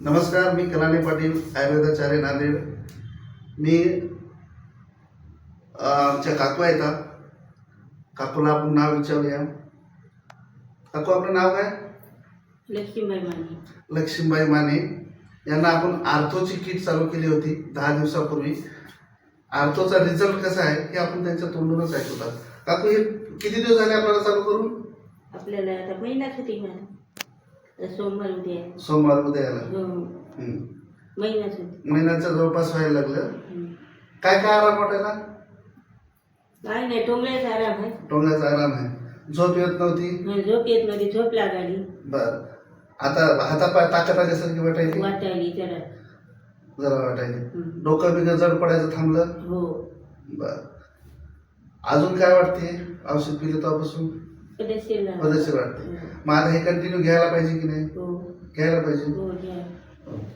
नमस्कार मी कलानी पाटील आयुर्वेदाचार्य नांदेड. मी आमच्या काकू आहेत हा. काकूला आपण नाव विचारूया. काकू आपलं नाव काय? लक्ष्मीबाई माने. लक्ष्मीबाई माने. यांना आपण आर्थोची किट चालू केली होती दहा दिवसापूर्वी. आर्थोचा रिझल्ट कसा आहे हे आपण त्यांच्या तोंडूनच ऐकवतात काकू हे किती दिवस झाले आपल्याला चालू करून? आपल्याला आता महिनाच होती मला आता सोमवार उद्या. सोमवार उद्या यायला? हो. महिन्याच्या जवळपास व्हायला लागलं. काय काय आराम वाटायला? काय नाही टोंगल्याचा आराम आहे. टोंगण्याचा आराम आहे. झोप येत नव्हती? हं, झोप येत नव्हती झोप लागाली बर. आता हातापाय ताकद आल्यासारखी वाटायची वाटायली जरा. जरा वाटायची हं. डोकं बिगं जड पडायचं थांबलं? हो. बर. अजून काय वाटते? औषध पिलं तेव्हापासून? पदशीर. पदशीर वाटते. हो. मग आता हे कंटिन्यू घ्यायला पाहिजे की नाही? हो. घ्यायला पाहिजे. हो घ्या.